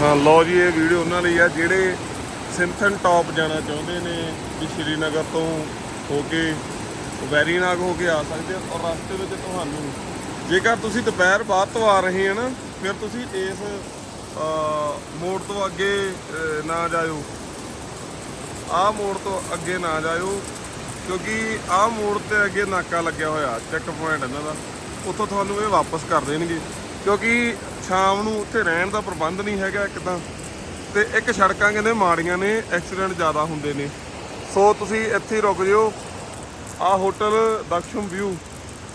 ਹਾਂ, ਲਓ ਜੀ, ਇਹ ਵੀਡੀਓ ਉਹਨਾਂ ਲਈ ਆ, ਜਿਹੜੇ ਸਿੰਥਨ ਟਾਪ ਜਾਣਾ ਚਾਹੁੰਦੇ ਨੇ ਵੀ ਸ਼੍ਰੀਨਗਰ ਤੋਂ ਹੋ ਕੇ, ਵੈਰੀਨਾਗ ਹੋ ਕੇ ਆ ਸਕਦੇ ਆ, ਔਰ ਰਸਤੇ ਵਿੱਚ ਤੁਹਾਨੂੰ, ਜੇਕਰ ਤੁਸੀਂ ਦੁਪਹਿਰ ਬਾਅਦ ਤੋਂ ਆ ਰਹੇ ਆ ਨਾ, ਫਿਰ ਤੁਸੀਂ ਇਸ ਮੋੜ ਤੋਂ ਅੱਗੇ ਨਾ ਜਾਇਓ। ਆਹ ਮੋੜ ਤੋਂ ਅੱਗੇ ਨਾ ਜਾਇਓ, ਕਿਉਂਕਿ ਆਹ ਮੋੜ ਤੇ ਅੱਗੇ ਨਾਕਾ ਲੱਗਿਆ ਹੋਇਆ ਚੈੱਕ ਪੁਆਇੰਟ ਇਹਨਾਂ ਦਾ। ਉੱਥੋਂ ਤੁਹਾਨੂੰ ਇਹ ਵਾਪਸ ਕਰ ਦੇਣਗੇ। ਕਿਉਂਕਿ ਸ਼ਾਮ ਨੂੰ ਉੱਥੇ ਰਹਿਣ ਦਾ ਪ੍ਰਬੰਧ ਨਹੀਂ ਹੈਗਾ ਇੱਕ ਤਾਂ। ਤੇ ਇੱਕ ਸੜਕਾਂ ਕਹਿੰਦੇ ਮਾੜੀਆਂ ਨੇ, ਐਕਸੀਡੈਂਟ ਜ਼ਿਆਦਾ ਹੁੰਦੇ ਨੇ। ਸੋ ਤੁਸੀਂ ਇੱਥੇ ਹੀ ਰੁਕ ਜਿਓ। ਆਹ ਹੋਟਲ ਦਕਸ਼ਮ ਵਿਊ।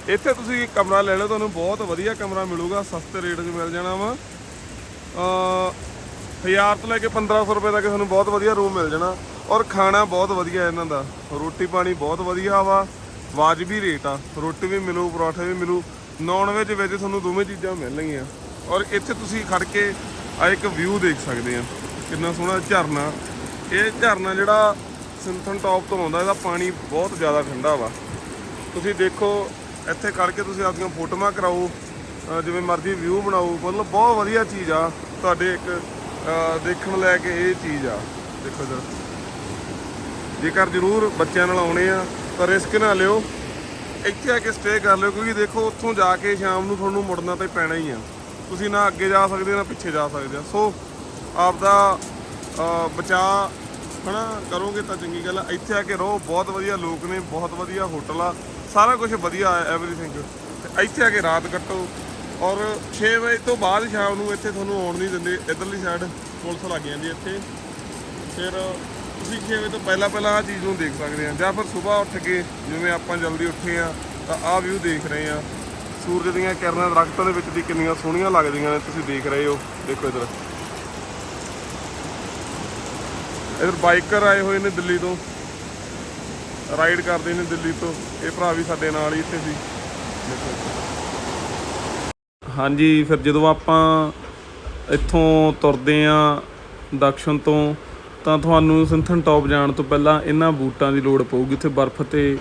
ਇੱਥੇ ਤੁਸੀਂ ਕਮਰਾ ਲੈ ਲਓ, ਤੁਹਾਨੂੰ ਬਹੁਤ ਵਧੀਆ ਕਮਰਾ ਮਿਲੂਗਾ, ਸਸਤੇ ਰੇਟ 'ਚ ਮਿਲ ਜਾਣਾ ਵਾ। ਅ 1000 ਤੋਂ ਲੈ ਕੇ 1500 ਰੁਪਏ ਤੱਕ ਤੁਹਾਨੂੰ ਬਹੁਤ ਵਧੀਆ ਰੂਮ ਮਿਲ ਜਾਣਾ। ਔਰ ਖਾਣਾ ਬਹੁਤ ਵਧੀਆ ਇਹਨਾਂ ਦਾ। ਰੋਟੀ ਪਾਣੀ ਬਹੁਤ ਵਧੀਆ ਵਾ। ਵਾਜਬੀ ਰੇਟ ਆ। ਰੋਟੀ ਵੀ ਮਿਲੂ, ਪਰੌਠੇ ਵੀ ਮਿਲੂ। ਨੌਨ ਵੈਜ ਵਿੱਚ ਤੁਹਾਨੂੰ ਦੋਵੇਂ ਚੀਜ਼ਾਂ ਮਿਲਣਗੀਆਂ। ਔਰ ਇੱਥੇ ਤੁਸੀਂ ਖੜ ਕੇ ਆ ਇੱਕ ਵਿਊ ਦੇਖ ਸਕਦੇ ਆ। ਕਿੰਨਾ ਸੋਹਣਾ ਝਰਨਾ। ਇਹ ਝਰਨਾ ਜਿਹੜਾ ਸਿੰਥਨ ਟਾਪ ਤੋਂ ਆਉਂਦਾ, ਇਹਦਾ ਪਾਣੀ ਬਹੁਤ ਜ਼ਿਆਦਾ ਠੰਡਾ ਵਾ। ਤੁਸੀਂ ਦੇਖੋ, ਇੱਥੇ ਖੜ ਕੇ ਤੁਸੀਂ ਆਪਣੀਆਂ ਫੋਟੋਆਂ ਕਰਾਓ ਜਿਵੇਂ ਮਰਜ਼ੀ ਵਿਊ ਬਣਾਓ। ਮਤਲਬ ਬਹੁਤ ਵਧੀਆ ਚੀਜ਼ ਆ ਤੁਹਾਡੇ ਇੱਕ ਦੇਖਣ ਲੈ ਕੇ ਇਹ ਚੀਜ਼ ਆ। ਦੇਖੋ ਜਰਾ। ਜੇਕਰ ਜ਼ਰੂਰ ਬੱਚਿਆਂ ਨਾਲ ਆਉਣੇ ਆ, ਤਾਂ ਰਿਸਕ ਨਾ ਲਿਓ। ਇੱਥੇ ਆ ਕੇ ਸਟੇ ਕਰ ਲਿਓ, ਕਿਉਂਕਿ ਦੇਖੋ ਉੱਥੋਂ ਜਾ ਕੇ ਸ਼ਾਮ ਨੂੰ ਤੁਹਾਨੂੰ ਮੁੜਨਾ ਤਾਂ ਪੈਣਾ ਹੀ ਆ। ਤੁਸੀਂ ਨਾ ਅੱਗੇ ਜਾ ਸਕਦੇ, ਨਾ ਪਿੱਛੇ ਜਾ ਸਕਦੇ ਆ। ਸੋ ਆਪਦਾ, ਅਹ, ਬਚਾਅ ਹਨਾ, ਕਰੋਗੇ ਤਾਂ ਚੰਗੀ ਗੱਲ ਆ। ਇੱਥੇ ਆ ਕੇ ਰਹੋ, ਬਹੁਤ ਵਧੀਆ ਲੋਕ ਨੇ, ਬਹੁਤ ਵਧੀਆ ਹੋਟਲ ਆ। ਸਾਰਾ ਕੁਝ ਵਧੀਆ ਹੈ ਐਵਰੀਥਿੰਗ ਤੇ ਇੱਥੇ ਆ ਕੇ ਰਾਤ ਕੱਟੋ। ਔਰ 6 ਵਜੇ ਤੋਂ ਬਾਅਦ ਸ਼ਾਮ ਨੂੰ ਇੱਥੇ ਤੁਹਾਨੂੰ ਆਉਣ ਨਹੀਂ ਦਿੰਦੇ। ਇਧਰਲੀ ਸਾਈਡ ਪੁਲਿਸ ਲੱਗ ਜਾਂਦੀ ਇੱਥੇ। ਫਿਰ ਤੁਸੀਂ 6 ਵਜੇ ਤੋਂ ਪਹਿਲਾਂ ਪਹਿਲਾਂ ਆ ਚੀਜ਼ ਨੂੰ ਦੇਖ ਸਕਦੇ ਆ। ਜਾਂ ਫਿਰ ਸਵੇਰ ਉੱਠ ਕੇ ਜਿਵੇਂ ਆਪਾਂ ਜਲਦੀ ਉੱਠੇ ਆ, ਤਾਂ ਆਹ ਵਿਊ ਦੇਖ ਰਹੇ ਆ। ਸੂਰਜ ਦੀਆਂ ਕਿਰਨਾਂ ਦਰਖਤਾਂ ਦੇ ਵਿੱਚ ਦੀ ਕਿੰਨੀਆਂ ਸੋਹਣੀਆਂ ਲੱਗਦੀਆਂ ਨੇ, ਤੁਸੀਂ ਦੇਖ ਰਹੇ ਹੋ। ਦੇਖੋ ਇਧਰ। ਇਧਰ ਬਾਈਕਰ ਆਏ ਹੋਏ ਨੇ ਦਿੱਲੀ ਤੋਂ। ਰਾਈਡ ਕਰਦੇ ਨੇ ਦਿੱਲੀ ਤੋਂ। ਇਹ ਭਰਾ ਵੀ ਸਾਡੇ ਨਾਲ ਹੀ ਇੱਥੇ ਸੀ। ਦੇਖੋ ਹਾਂਜੀ, ਫਿਰ ਜਦੋਂ ਆਪਾਂ ਇੱਥੋਂ ਤੁਰਦੇ ਆ ਦਕਸ਼ਨ ਤੋਂ ਤਾਂ ਤੁਹਾਨੂੰ ਸਿੰਥਨ ਟਾਪ ਜਾਣ ਤੋਂ ਪਹਿਲਾਂ ਇਹਨਾਂ ਬੂਟਾਂ ਦੀ ਲੋੜ ਪਊਗੀ ਉੱਥੇ ਬਰਫ਼ ਤੇ,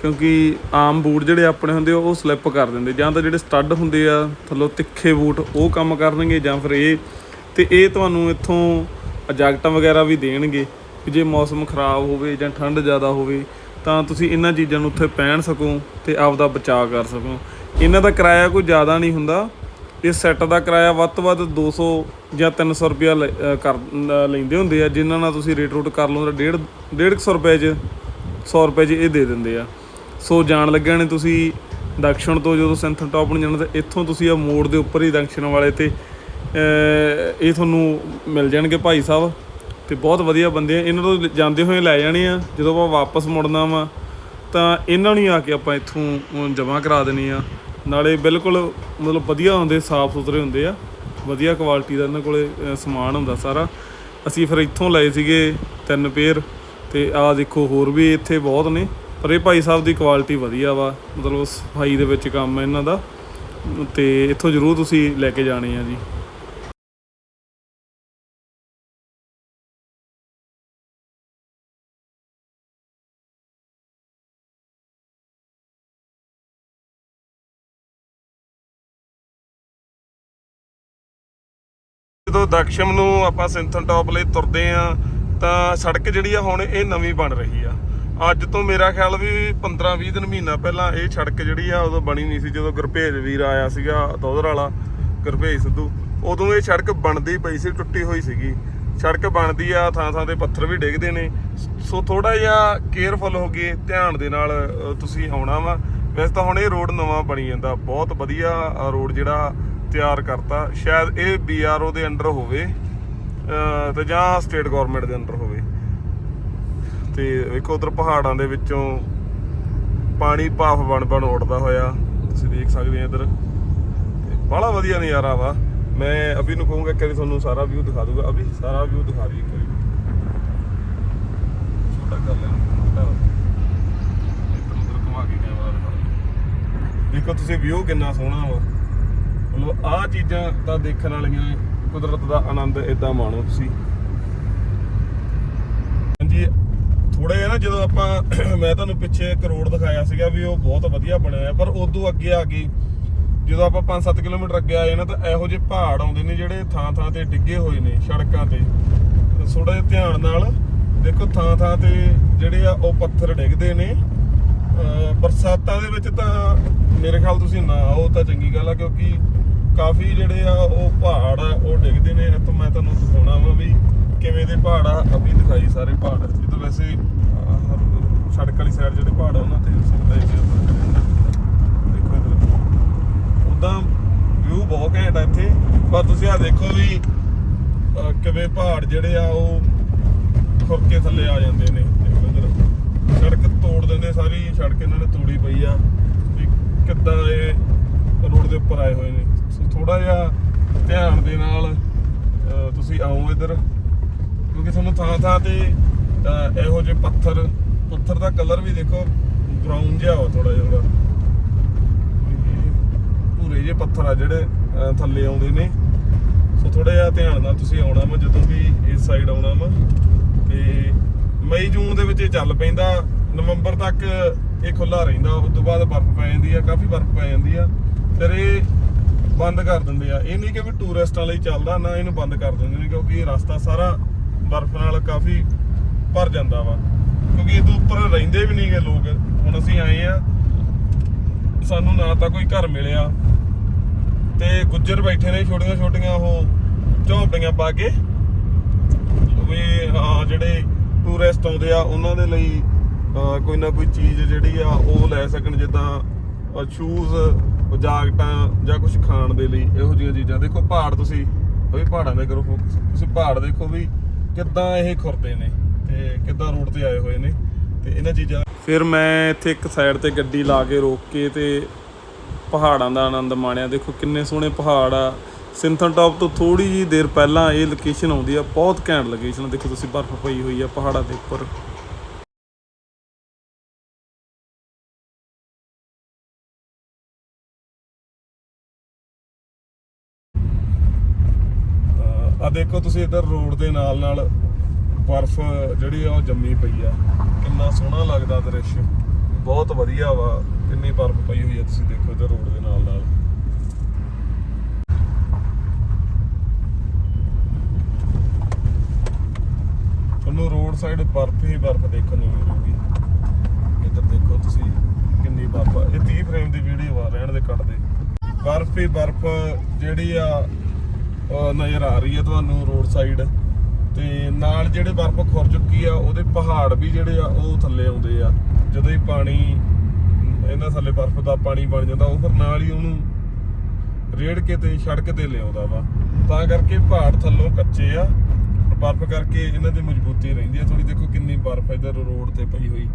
ਕਿਉਂਕਿ ਆਮ ਬੂਟ ਜਿਹੜੇ ਆਪਣੇ ਹੁੰਦੇ ਆ, ਉਹ ਸਲਿੱਪ ਕਰ ਦਿੰਦੇ। ਜਾਂ ਤਾਂ ਜਿਹੜੇ ਸਟੱਡ ਹੁੰਦੇ ਆ, ਥੱਲੋਂ ਤਿੱਖੇ ਬੂਟ, ਉਹ ਕੰਮ ਕਰਨਗੇ, ਜਾਂ ਫਿਰ ਇਹ। ਤੇ ਇਹ ਤੁਹਾਨੂੰ ਇੱਥੋਂ ਜੈਕਟਾਂ ਵਗੈਰਾ ਵੀ ਦੇਣਗੇ ਜੇ ਮੌਸਮ ਖਰਾਬ ਹੋਵੇ ਜਾਂ ਠੰਡ ਜ਼ਿਆਦਾ ਹੋਵੇ, ਤਾਂ ਤੁਸੀਂ ਇਹਨਾਂ ਚੀਜ਼ਾਂ ਨੂੰ ਉੱਥੇ ਪਹਿਨ ਸਕੋ ਤੇ ਆਪਦਾ ਬਚਾਅ ਕਰ ਸਕੋ। ਇਹਨਾਂ ਦਾ ਕਿਰਾਇਆ ਕੋਈ ਜ਼ਿਆਦਾ ਨਹੀਂ ਹੁੰਦਾ। ਇਸ ਸੈੱਟ ਦਾ ਕਿਰਾਇਆ ਵੱਧ ਤੋਂ ਵੱਧ 200 ਜਾਂ 300 ਰੁਪਿਆ ਲੈ- ਅਹ ਕਰ ਲੈਂਦੇ ਹੁੰਦੇ ਆ, ਜਿਨ੍ਹਾਂ ਨਾਲ ਤੁਸੀਂ ਰੇਟ ਰੂਟ ਕਰ ਲਓ, ਤਾਂ ਡੇਢ 150 ਰੁਪਏ 'ਚ 100 ਰੁਪਏ 'ਚ ਇਹ ਦੇ ਦਿੰਦੇ ਆ। ਸੋ ਜਾਣ ਲੱਗਿਆ ਨੇ ਤੁਸੀਂ ਦਕਸ਼ਣ ਤੋਂ ਜਦੋਂ ਸੈਂਥਨ ਟਾਪ ਨੂੰ ਜਾਣਾ, ਤਾਂ ਇੱਥੋਂ ਤੁਸੀਂ ਆ ਮੋੜ ਦੇ ਉੱਪਰ ਹੀ ਦਕਸ਼ਣ ਵਾਲੇ ਤੇ ਇਹ ਤੁਹਾਨੂੰ ਮਿਲ ਜਾਣਗੇ ਭਾਈ ਸਾਹਿਬ। ਤੇ ਬਹੁਤ ਵਧੀਆ ਬੰਦੇ ਆ, ਇਹਨਾਂ ਤੋਂ ਜਾਂਦੇ ਹੋਏ ਲੈ ਜਾਣੇ ਆ, ਜਦੋਂ ਆਪਾਂ ਵਾਪਸ ਮੁੜਨਾ ਵਾ, ਤਾਂ ਇਹਨਾਂ ਨੂੰ ਹੀ ਆ ਕੇ ਆਪਾਂ ਇੱਥੋਂ ਜਮ੍ਹਾਂ ਕਰਾ ਦੇਣੀ ਆ। ਨਾਲੇ ਬਿਲਕੁਲ ਮਤਲਬ ਵਧੀਆ ਹੁੰਦੇ ਸਾਫ਼ ਸੁਥਰੇ ਹੁੰਦੇ ਆ। ਵਧੀਆ ਕੁਆਲਿਟੀ ਦਾ ਇਹਨਾਂ ਕੋਲੇ ਅਹ, ਸਮਾਨ ਹੁੰਦਾ ਸਾਰਾ। ਅਸੀਂ ਫਿਰ ਇੱਥੋਂ ਲਏ ਸੀਗੇ ਤਿੰਨ ਪੇਅਰ ਤੇ ਆਹ ਦੇਖੋ ਹੋਰ ਵੀ ਇੱਥੇ ਬਹੁਤ ਨੇ ਪਰ ਇਹ ਭਾਈ ਸਾਹਿਬ ਦੀ ਕੁਆਲਿਟੀ ਵਧੀਆ ਵਾ। ਮਤਲਬ ਸਫ਼ਾਈ ਦੇ ਵਿੱਚ ਕੰਮ ਹੈ ਇਹਨਾਂ ਦਾ। ਤੇ ਇੱਥੋਂ ਜ਼ਰੂਰ ਤੁਸੀਂ ਲੈ ਕੇ ਜਾਣੇ ਆ ਜੀ। ਜਦੋਂ ਦਕਸ਼ਮ ਨੂੰ ਆਪਾਂ ਸਿੰਥਨ ਟਾਪ ਲਈ ਤੁਰਦੇ ਆ, ਤਾਂ ਸੜਕ ਜਿਹੜੀ ਆ ਹੁਣ ਇਹ ਨਵੀਂ ਬਣ ਰਹੀ ਆ। ਅੱਜ ਤੋਂ ਮੇਰਾ ਖਿਆਲ ਵੀ 15-20 ਦਿਨ ਮਹੀਨਾ ਪਹਿਲਾਂ ਇਹ ਸੜਕ ਜਿਹੜੀ ਆ ਉਦੋਂ ਬਣੀ ਨਹੀਂ ਸੀ, ਜਦੋਂ ਗੁਰਭੇਜ ਵੀਰ ਆਇਆ ਸੀਗਾ ਦੋਦਰ ਵਾਲਾ, ਗੁਰਭੇਜ ਸਿੱਧੂ, ਉਦੋਂ ਇਹ ਸੜਕ ਬਣਦੀ ਪਈ ਸੀ, ਟੁੱਟੀ ਹੋਈ ਸੀਗੀ। ਸੜਕ ਬਣਦੀ ਆ ਥਾਂ ਥਾਂ ਤੇ ਪੱਥਰ ਵੀ ਡਿੱਗਦੇ ਨੇ। ਸੋ ਥੋੜਾ ਜਿਹਾ ਕੇਅਰਫੁਲ ਹੋ ਕੇ ਧਿਆਨ ਦੇ ਨਾਲ ਤੁਸੀਂ ਆਉਣਾ ਵਾ। ਵੈਸੇ ਤਾਂ ਹੁਣ ਇਹ ਰੋਡ ਨਵਾਂ ਬਣੀ ਜਾਂਦਾ, ਬਹੁਤ ਵਧੀਆ ਰੋਡ ਜਿਹੜਾ ਤਿਆਰ ਕਰਤਾ। ਸ਼ਾਇਦ ਇਹ ਬੀਆਰਓ ਦੇ ਅੰਡਰ ਹੋਵੇ ਤੇ ਜਾਂ ਸਟੇਟ ਗਵਰਨਮੈਂਟ ਦੇ ਅੰਡਰ ਹੋਵੇ। ਤੇ ਵੇਖੋ ਉਧਰ ਪਹਾੜਾਂ ਦੇ ਵਿੱਚੋਂ ਪਾਣੀ ਭਾਫ ਬਣ ਬਣ ਉੱਡਦਾ ਹੋਇਆ। ਤੁਸੀਂ ਦੇਖ ਸਕਦੇ ਆ ਇੱਧਰ। ਬੜਾ ਵਧੀਆ ਨਜ਼ਾਰਾ ਵਾ। ਮੈਂ ਅਭੀ ਨੂੰ ਕਹੂੰਗਾ ਕਿ ਤੁਹਾਨੂੰ ਸਾਰਾ ਵਿਊ ਦਿਖਾ ਦੂਗਾ। ਅਭੀ ਸਾਰਾ ਵਿਊ ਦਿਖਾ ਦੀ ਇੱਕ ਛੋਟਾ ਕਰ ਲੈ ਛੋਟਾ ਇੱਧਰ ਘੁਮਾ ਕੇ ਕੈਮਰਾ ਦੇਖੋ ਤੁਸੀਂ ਵਿਊ ਕਿੰਨਾ ਸੋਹਣਾ ਵਾ। ਮਤਲਬ ਆਹ ਚੀਜ਼ਾਂ ਤਾਂ ਦੇਖਣ ਵਾਲੀਆਂ ਕੁਦਰਤ ਦਾ ਆਨੰਦ ਇਦਾਂ ਮਾਣੋ ਤੁਸੀਂ। ਹਾਂਜੀ ਥੋੜਾ ਜਿਹਾ ਨਾ ਜਦੋਂ ਆਪਾਂ, ਮੈਂ ਤੁਹਾਨੂੰ ਪਿੱਛੇ ਇੱਕ ਰੋਡ ਦਿਖਾਇਆ ਸੀਗਾ ਵੀ ਉਹ ਬਹੁਤ ਵਧੀਆ ਬਣਿਆ ਪਰ ਉਦੋਂ ਅੱਗੇ ਆ ਗਈ। ਜਦੋਂ ਆਪਾਂ 5-7 ਕਿਲੋਮੀਟਰ ਅੱਗੇ ਆਏ ਨਾ, ਤਾਂ ਇਹੋ ਜਿਹੇ ਪਹਾੜ ਆਉਂਦੇ ਨੇ ਜਿਹੜੇ ਥਾਂ ਥਾਂ ਤੇ ਡਿੱਗੇ ਹੋਏ ਨੇ ਸੜਕਾਂ ਤੇ। ਥੋੜਾ ਜਿਹਾ ਧਿਆਨ ਨਾਲ ਦੇਖੋ ਥਾਂ ਥਾਂ ਤੇ ਜਿਹੜੇ ਆ ਉਹ ਪੱਥਰ ਡਿੱਗਦੇ ਨੇ। ਬਰਸਾਤਾਂ ਦੇ ਵਿੱਚ ਤਾਂ ਮੇਰੇ ਖਿਆਲ ਤੁਸੀਂ ਨਾ ਆਓ ਤਾਂ ਚੰਗੀ ਗੱਲ ਆ, ਕਿਉਂਕਿ ਕਾਫੀ ਜਿਹੜੇ ਆ ਉਹ ਪਹਾੜ ਆ, ਉਹ ਡਿੱਗਦੇ ਨੇ। ਇੱਥੋਂ ਮੈਂ ਤੁਹਾਨੂੰ ਦਿਖਾਉਣਾ ਵਾ ਵੀ ਕਿਵੇਂ ਦੇ ਪਹਾੜ ਆ ਅਭੀ ਦਿਖਾਈ ਸਾਰੇ ਪਹਾੜ। ਇਹ ਤਾਂ ਵੈਸੇ ਸੜਕ ਵਾਲੀ ਸਾਈਡ ਜਿਹੜੇ ਪਹਾੜ ਆ, ਉਹਨਾਂ ਤੇ ਸਿੱਧਾ ਹੀ ਦੇਖੋ ਇਧਰ। ਉਦਾਂ ਵਿਊ ਬਹੁਤ ਘੈਂਟ ਆ ਇੱਥੇ। ਪਰ ਤੁਸੀਂ ਆ ਦੇਖੋ ਵੀ ਕਿਵੇਂ ਪਹਾੜ ਜਿਹੜੇ ਆ, ਉਹ ਖੁਰਕੇ ਥੱਲੇ ਆ ਜਾਂਦੇ ਨੇ। ਦੇਖੋ ਇਧਰ। ਸੜਕ ਤੋੜ ਦਿੰਦੇ ਸਾਰੀ, ਸੜਕ ਇਹਨਾਂ ਨੇ ਤੋੜੀ ਪਈ ਆ। ਵੀ ਕਿੱਦਾਂ ਇਹ ਰੋਡ ਦੇ ਉੱਪਰ ਆਏ ਹੋਏ ਨੇ। ਥੋੜਾ ਜਿਹਾ ਧਿਆਨ ਦੇ ਨਾਲ ਤੁਸੀਂ ਆਓ ਇੱਧਰ। ਕਿਉਂਕਿ ਤੁਹਾਨੂੰ ਥਾਂ ਥਾਂ ਤੇ ਇਹੋ ਜਿਹੇ ਪੱਥਰ ਪੱਥਰ ਦਾ ਕਲਰ ਵੀ ਦੇਖੋ ਬਰਾਊਨ ਜਿਹਾ ਵਾ ਥੋੜਾ ਜਿਹਾ ਉਹਦਾ। ਭੂਰੇ ਜਿਹੇ ਪੱਥਰ ਆ ਜਿਹੜੇ ਥੱਲੇ ਆਉਂਦੇ ਨੇ। ਸੋ ਥੋੜਾ ਜਿਹਾ ਧਿਆਨ ਨਾਲ ਤੁਸੀਂ ਆਉਣਾ ਵਾ, ਜਦੋਂ ਵੀ ਇਸ ਸਾਈਡ ਆਉਣਾ ਵਾ। ਤੇ ਮਈ ਜੂਨ ਦੇ ਵਿੱਚ ਇਹ ਚੱਲ ਪੈਂਦਾ। ਨਵੰਬਰ ਤੱਕ ਇਹ ਖੁੱਲਾ ਰਹਿੰਦਾ। ਉਸ ਤੋਂ ਬਾਅਦ ਬਰਫ਼ ਪੈ ਜਾਂਦੀ ਆ, ਕਾਫੀ ਬਰਫ਼ ਪੈ ਜਾਂਦੀ ਆ। ਫਿਰ ਇਹ ਬੰਦ ਕਰ ਦਿੰਦੇ ਆ। ਇਹ ਨਹੀਂ ਕਿ ਵੀ ਟੂਰਿਸਟਾਂ ਲਈ ਚੱਲਦਾ, ਨਾ ਇਹਨੂੰ ਬੰਦ ਕਰ ਦਿੰਦੇ ਨੇ, ਕਿਉਂਕਿ ਇਹ ਰਸਤਾ ਸਾਰਾ ਬਰਫ਼ ਨਾਲ ਕਾਫੀ ਭਰ ਜਾਂਦਾ ਵਾ। ਕਿਉਂਕਿ ਇਹ ਤੋਂ ਉੱਪਰ ਰਹਿੰਦੇ ਵੀ ਨਹੀਂਗੇ ਲੋਕ। ਹੁਣ ਅਸੀਂ ਆਏ ਆ, ਸਾਨੂੰ ਨਾ ਤਾਂ ਕੋਈ ਘਰ ਮਿਲਿਆ। ਤੇ ਗੁੱਜਰ ਬੈਠੇ ਨੇ ਛੋਟੀਆਂ ਛੋਟੀਆਂ ਉਹ ਝੌਂਪੜੀਆਂ ਪਾ ਕੇ। ਵੀ ਹਾਂ, ਜਿਹੜੇ ਟੂਰਿਸਟ ਆਉਂਦੇ ਆ, ਉਹਨਾਂ ਦੇ ਲਈ ਕੋਈ ਨਾ ਕੋਈ ਚੀਜ਼ ਜਿਹੜੀ ਆ, ਉਹ ਲੈ ਸਕਣ, ਜਿੱਦਾਂ ਸ਼ੂਜ਼ ਜਾਕਟਾਂ ਜਾਂ ਕੁਝ ਖਾਣ ਦੇ ਲਈ ਇਹੋ ਜਿਹੀਆਂ ਚੀਜ਼ਾਂ। ਦੇਖੋ ਪਹਾੜ ਤੁਸੀਂ, ਉਹ ਵੀ ਪਹਾੜਾਂ ਦੇ ਕਰੋ focus। ਤੁਸੀਂ ਪਹਾੜ ਦੇਖੋ ਵੀ ਕਿੱਦਾਂ ਇਹ ਖੁਰਦੇ ਨੇ ਤੇ ਕਿੱਦਾਂ ਰੋਡ ਤੇ ਆਏ ਹੋਏ ਨੇ ਤੇ ਇਹਨਾਂ ਚੀਜ਼ਾਂ ਫਿਰ ਮੈਂ ਇੱਥੇ ਇੱਕ ਸਾਈਡ ਤੇ ਗੱਡੀ ਲਾ ਕੇ ਰੋਕ ਕੇ ਤੇ ਪਹਾੜਾਂ ਦਾ ਆਨੰਦ ਮਾਣਿਆ। ਦੇਖੋ ਕਿੰਨੇ ਸੋਹਣੇ ਪਹਾੜ ਆ। ਸਿੰਥਨ ਟਾਪ ਤੋਂ ਥੋੜੀ ਜੀ ਦੇਰ ਪਹਿਲਾਂ ਇਹ ਲੋਕੇਸ਼ਨ ਆਉਂਦੀ ਆ। ਬਹੁਤ ਘੈਂਟ ਲੋਕੇਸ਼ਨ ਦੇਖੋ ਤੁਸੀਂ ਬਰਫ਼ ਪਈ ਹੋਈ ਆ ਪਹਾੜਾਂ ਦੇ ਉੱਪਰ। ਆ ਦੇਖੋ ਤੁਸੀਂ ਇੱਧਰ ਰੋਡ ਦੇ ਨਾਲ ਨਾਲ ਬਰਫ਼ ਜਿਹੜੀ ਆ ਉਹ ਜੰਮੀ ਪਈ ਆ। ਕਿੰਨਾ ਸੋਹਣਾ ਲੱਗਦਾ ਦ੍ਰਿਸ਼। ਬਹੁਤ ਵਧੀਆ ਵਾ, ਕਿੰਨੀ ਬਰਫ਼ ਪਈ ਹੋਈ ਆ ਤੁਸੀਂ ਦੇਖੋ ਇੱਧਰ ਰੋਡ ਦੇ ਨਾਲ ਨਾਲ। ਤੁਹਾਨੂੰ ਰੋਡ ਸਾਈਡ ਬਰਫ਼ ਹੀ ਬਰਫ਼ ਦੇਖਣ ਨੂੰ ਮਿਲੂਗੀ। ਇੱਧਰ ਦੇਖੋ ਤੁਸੀਂ ਕਿੰਨੀ ਬਰਫ਼ ਆ। ਇਹ 30 ਫਰੇਮ ਦੀ ਵੀਡੀਓ ਆ, ਰਹਿਣ ਦੇ ਕੱਟ ਦੇ। ਬਰਫ਼ ਹੀ ਬਰਫ਼ ਜਿਹੜੀ ਆ ਨਜ਼ਰ ਆ ਰਹੀ ਹੈ ਤੁਹਾਨੂੰ ਰੋਡ ਸਾਈਡ ਤੇ ਨਾਲ ਜਿਹੜੇ ਬਰਫ਼ ਖੁਰ ਚੁੱਕੀ ਆ, ਉਹਦੇ ਪਹਾੜ ਵੀ ਜਿਹੜੇ ਆ, ਉਹ ਥੱਲੇ ਆਉਂਦੇ ਆ। ਜਦੋਂ ਹੀ ਪਾਣੀ, ਇਹਨਾਂ ਥੱਲੇ ਬਰਫ਼ ਦਾ ਪਾਣੀ ਬਣ ਜਾਂਦਾ, ਉਹ ਫਿਰ ਨਾਲ ਹੀ ਉਹਨੂੰ ਰੇੜ ਕੇ ਤੇ ਸੜਕ ਤੇ ਲਿਆਉਂਦਾ ਵਾ। ਤਾਂ ਕਰਕੇ ਪਹਾੜ ਥੱਲੋਂ ਕੱਚੇ ਆ। ਬਰਫ਼ ਕਰਕੇ ਇਹਨਾਂ ਦੀ ਮਜ਼ਬੂਤੀ ਰਹਿੰਦੀ ਆ। ਥੋੜੀ ਦੇਖੋ ਕਿੰਨੀ ਬਰਫ਼ ਇਧਰ ਰੋਡ ਤੇ ਪਈ ਹੋਈ।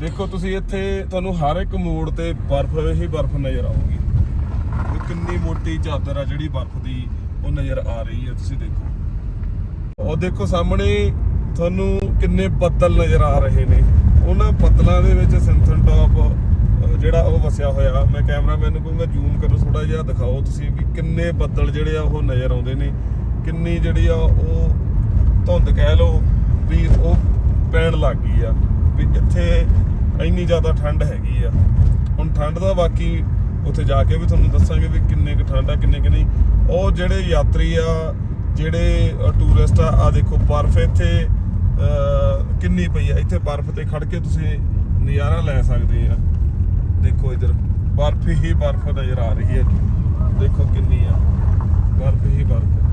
ਦੇਖੋ ਤੁਸੀਂ ਇੱਥੇ, ਤੁਹਾਨੂੰ ਹਰ ਇੱਕ ਮੋੜ ਤੇ ਬਰਫ਼ ਹੀ ਬਰਫ਼ ਨਜ਼ਰ ਆਊਗੀ। ਕਿੰਨੀ ਮੋਟੀ ਚਾਦਰ ਆ ਜਿਹੜੀ ਬਰਫ਼ ਦੀ, ਉਹ ਨਜ਼ਰ ਆ ਰਹੀ ਹੈ, ਤੁਸੀਂ ਦੇਖੋ। ਉਹ ਦੇਖੋ ਸਾਹਮਣੇ, ਤੁਹਾਨੂੰ ਕਿੰਨੇ ਬੱਦਲ ਨਜ਼ਰ ਆ ਰਹੇ ਨੇ। ਉਹਨਾਂ ਬੱਦਲਾਂ ਦੇ ਵਿੱਚ ਸਿੰਥਨ ਟਾਪ ਜਿਹੜਾ ਉਹ ਵਸਿਆ ਹੋਇਆ। ਮੈਂ ਕੈਮਰਾਮੈਨ ਨੂੰ ਕਹੂੰਗਾ, ਜ਼ੂਮ ਕਰੋ ਥੋੜਾ ਜਿਹਾ, ਦਿਖਾਓ ਤੁਸੀਂ ਵੀ ਕਿੰਨੇ ਬੱਦਲ ਜਿਹੜੇ ਆ, ਉਹ ਨਜ਼ਰ ਆਉਂਦੇ ਨੇ। ਕਿੰਨੀ ਜਿਹੜੀ ਆ, ਉਹ ਧੁੰਦ ਕਹਿ ਲਓ ਵੀ ਉਹ ਪੈਣ ਲੱਗ ਗਈ ਆ। ਵੀ ਇੱਥੇ ਇੰਨੀ ਜ਼ਿਆਦਾ ਠੰਡ ਹੈਗੀ ਆ। ਹੁਣ ਠੰਡ ਦਾ ਬਾਕੀ ਉੱਥੇ ਜਾ ਕੇ ਵੀ ਤੁਹਾਨੂੰ ਦੱਸਾਂਗੇ ਵੀ ਕਿੰਨੇ ਕੁ ਠੰਡ ਆ, ਕਿੰਨੇ ਕਿ ਨਹੀਂ। ਉਹ ਜਿਹੜੇ ਯਾਤਰੀ ਆ, ਜਿਹੜੇ ਟੂਰਿਸਟ ਆ ਆ ਦੇਖੋ, ਬਰਫ਼ ਇੱਥੇ ਕਿੰਨੀ ਪਈ ਆ। ਇੱਥੇ ਬਰਫ਼ ਤੇ ਖੜ ਕੇ ਤੁਸੀਂ ਨਜ਼ਾਰਾ ਲੈ ਸਕਦੇ ਆ। ਦੇਖੋ ਇਧਰ, ਬਰਫ਼ ਹੀ ਬਰਫ਼ ਨਜ਼ਰ ਆ ਰਹੀ ਹੈ। ਦੇਖੋ ਕਿੰਨੀ ਆ। ਬਰਫ਼ ਹੀ ਬਰਫ਼।